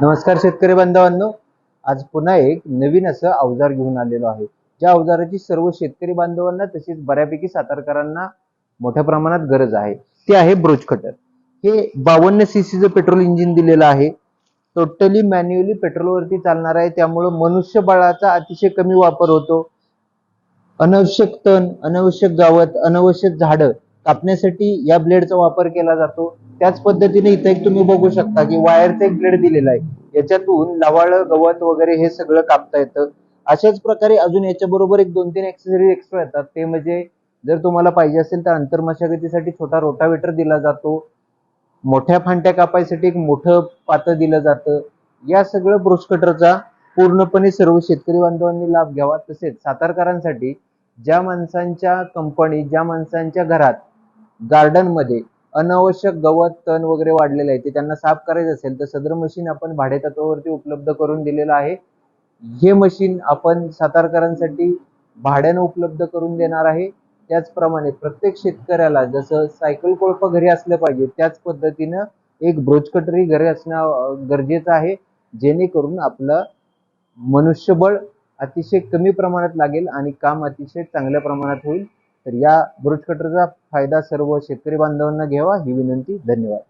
नमस्कार शेतकरी बांधवांनो. आज पुन्हा एक नवीन असं अवजार घेऊन आलेलो आहे. ज्या अवजाराची सर्व शेतकरी बांधवांना तसेच बऱ्यापैकी सातारकरांना मोठ्या प्रमाणात गरज आहे. ते आहे ब्रोच कटर. हे बावन्न सीसीचं पेट्रोल इंजिन दिलेलं आहे. टोटली मॅन्युअली पेट्रोलवरती चालणार आहे. त्यामुळं मनुष्यबळाचा अतिशय कमी वापर होतो. अनावश्यक तण अनावश्यक गावत अनावश्यक झाडं कापण्यासाठी या ब्लेडचा वापर केला जातो. त्याच पद्धतीने इथे एक तुम्ही बघू शकता की वायरचा एक ब्लेड दिलेला आहे. याच्यातून लवाळ गवत वगैरे हे सगळं कापता येतं. अशाच प्रकारे अजून याच्या बरोबर एक दोन तीन एक्सेसरीज एक्स्ट्रा येतात. ते म्हणजे जर तुम्हाला पाहिजे असेल तर अंतर्मशागतीसाठी छोटा रोटावेटर दिला जातो. मोठ्या फांट्या कापायसाठी एक मोठं पातं दिलं जातं. या सगळं ब्रुश कटरचा पूर्णपणे सर्व शेतकरी बांधवांनी लाभ घ्यावा. तसेच सातारकरांसाठी ज्या माणसांच्या कंपनी ज्या माणसांच्या घरात गार्डनमध्ये अनावश्यक गवत तण वगैरे वाढलेलं आहे ते त्यांना साफ करायचं असेल तर सदर मशीन आपण भाडेतत्वावरती उपलब्ध करून दिलेलं आहे. हे मशीन आपण सातारकरांसाठी भाड्यानं उपलब्ध करून देणार आहे. त्याचप्रमाणे प्रत्येक शेतकऱ्याला जसं सायकल कोळप घरी असलं पाहिजे त्याच पद्धतीनं एक ब्रोच कटरी घरी असणं गरजेचं आहे. जेणेकरून आपलं मनुष्यबळ अतिशय कमी प्रमाणात लागेल आणि काम अतिशय चांगल्या प्रमाणात होईल. तर या ब्रुज कटरचा फायदा सर्व शेतकरी बांधवांना घ्यावा ही विनंती धन्यवाद.